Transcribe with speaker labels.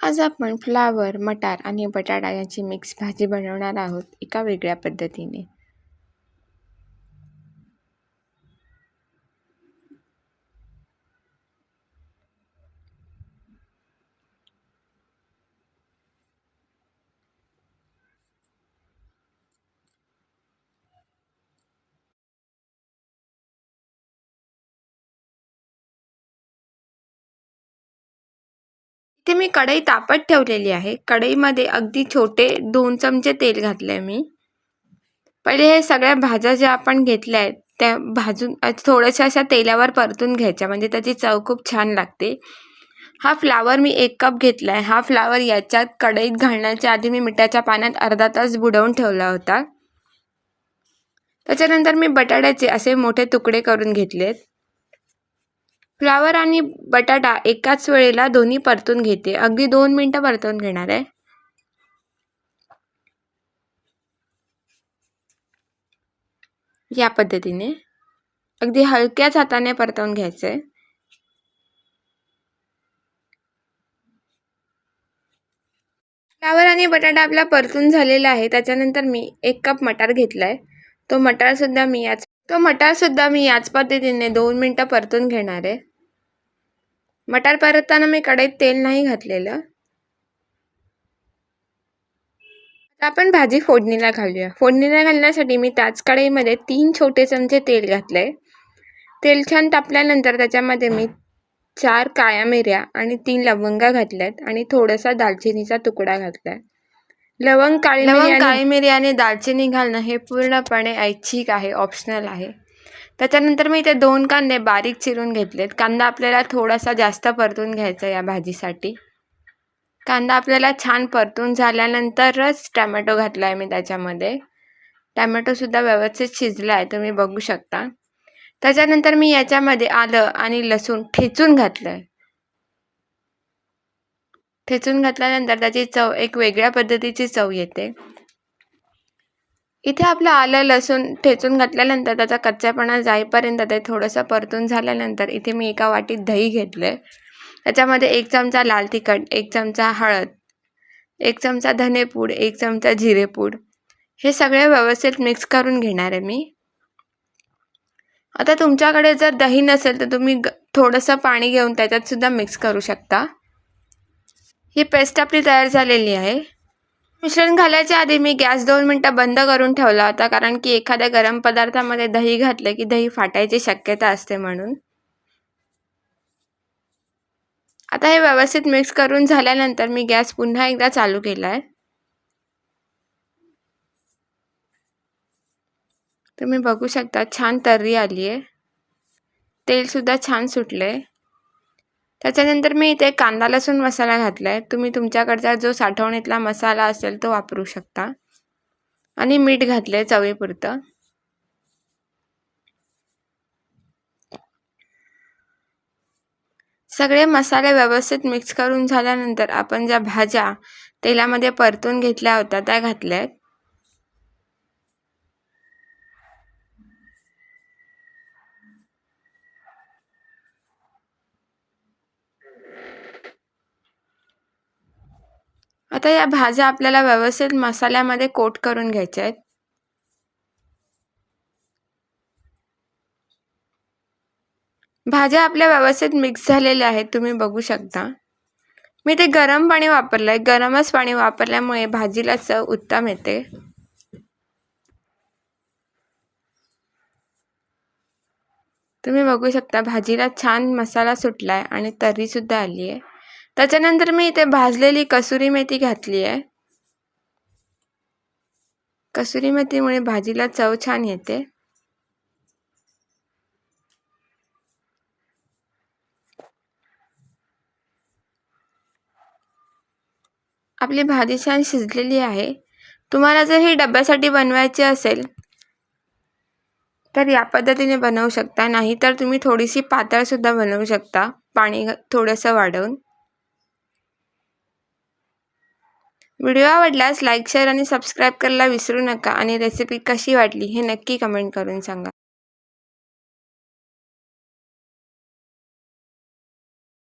Speaker 1: आज आपण फ्लावर मटार आणि बटाटा याची मिक्स भाजी बनवणार आहोत एका वेगळ्या पद्धतीने. इथे मी कढई तापत ठेवलेली आहे. कढईमध्ये अगदी छोटे दोन चमचे तेल घातले मी. पहिले हे सगळ्या भाज्या ज्या आपण घेतल्या आहेत त्या भाजून थोड्याशा अशा तेलावर परतून घ्यायच्या म्हणजे त्याची चव खूप छान लागते. हा फ्लावर मी एक कप घेतला आहे हा फ्लावर याच्यात कढईत घालण्याच्या आधी मी मिठाच्या पाण्यात अर्धा तास बुडवून ठेवला होता. त्याच्यानंतर मी बटाट्याचे असे मोठे तुकडे करून घेतलेत. फ्लावर आणि बटाटा एकाच वेळेला दोन्ही परतून घेते. अगदी दोन मिनटं परतून घेणार आहे. या पद्धतीने. अगदी हलक्याच हाताने परतवून घ्यायचं. आहे फ्लावर आणि बटाटा आपला परतून झालेला आहे. त्याच्यानंतर मी एक कप मटार घेतला आहे तो मटारसुद्धा मी याच तो मटारसुद्धा मी याच पद्धतीने दोन मिनटं परतून घेणार आहे. मटार परतताना मी कढईत तेल नाही घातलेलं. आता आपण भाजी फोडणीला घालूया. फोडणीला घालण्यासाठी मी त्याच कढईमध्ये तीन छोटे चमचे तेल घातले तेल छान तापल्यानंतर त्याच्यामध्ये मी चार काळ्या मिऱ्या आणि तीन लवंगा घातल्यात आणि थोडासा दालचिनीचा तुकडा घातलाय. लवंग काळी लवंग काळी मिरी आणि दालचिनी घालणं हे पूर्णपणे ऐच्छिक आहे ऑप्शनल आहे. त्याच्यानंतर मी इथे दोन कांदे बारीक चिरून घेतलेत. कांदा आपल्याला थोडासा जास्त परतून घ्यायचा या भाजीसाठी. कांदा आपल्याला छान परतून झाल्यानंतरच टॅमॅटो घातला आहे मी त्याच्यामध्ये. टॅमॅटोसुद्धा व्यवस्थित शिजला आहे तुम्ही बघू शकता. त्याच्यानंतर मी याच्यामध्ये आलं आणि लसूण ठेचून घातलं आहे ठेचून घातल्यानंतर त्याची चव एक वेगळ्या पद्धतीची चव येते. इथे आपलं आलं लसूण ठेचून घातल्यानंतर त्याचा कच्चापणा जाईपर्यंत ते थोडंसं परतून झाल्यानंतर इथे मी एका वाटीत दही घेतलं आहे त्याच्यामध्ये एक चमचा लाल तिखट एक चमचा हळद एक चमचा धनेपूड एक चमचा जिरेपूड. हे सगळे व्यवस्थित मिक्स करून घेणार आहे मी. आता तुमच्याकडे जर दही नसेल तर तुम्ही थोडंसं पाणी घेऊन त्याच्यातसुद्धा मिक्स करू शकता. ही पेस्ट आपली तयार झालेली आहे. मिश्रण घालायच्या आधी मी गॅस दोन मिनटं बंद करून ठेवला होता कारण की एखाद्या गरम पदार्थामध्ये दही घातलं की दही फाटायची शक्यता असते म्हणून. आता हे व्यवस्थित मिक्स करून झाल्यानंतर मी गॅस पुन्हा एकदा चालू केला आहे तुम्ही बघू शकता छान तर्री आली आहे तेलसुद्धा छान सुटलं आहे त्याच्यानंतर मी इथे कांदा लसूण मसाला घातला आहे तुम्ही तुमच्याकडचा जो साठवणीतला मसाला असेल तो वापरू शकता. आणि मीठ घातलं आहे चवीपुरतं. सगळे मसाले व्यवस्थित मिक्स करून झाल्यानंतर आपण ज्या भाज्या तेलामध्ये परतून घेतल्या होत्या त्या घातल्या आहेत आता या भाज्या आपल्याला व्यवस्थित मसाल्यामध्ये कोट करून घ्यायच्या आहेत. भाज्या आपल्या व्यवस्थित मिक्स झालेल्या आहेत तुम्ही बघू शकता. मी ते गरम पाणी वापरलं आहे गरमच पाणी वापरल्यामुळे भाजीला चव उत्तम येते. तुम्ही बघू शकता भाजीला छान मसाला सुटला आहे आणि तर्रीसुद्धा आली आहे त्याच्यानंतर मी इथे भाजलेली कसुरी मेथी घातली आहे कसुरी मेथीमुळे भाजीला चव छान येते. आपली भाजी छान शिजलेली आहे. तुम्हाला जर ही डब्यासाठी बनवायची असेल तर या पद्धतीने बनवू शकता. नाही तर तुम्ही थोडीशी पातळसुद्धा बनवू शकता. पाणी थोडंसं वाढवून. व्हिडिओ आवडल्यास लाईक शेअर आणि सबस्क्राईब करायला विसरू नका आणि रेसिपी कशी वाटली हे नक्की कमेंट करून सांगा.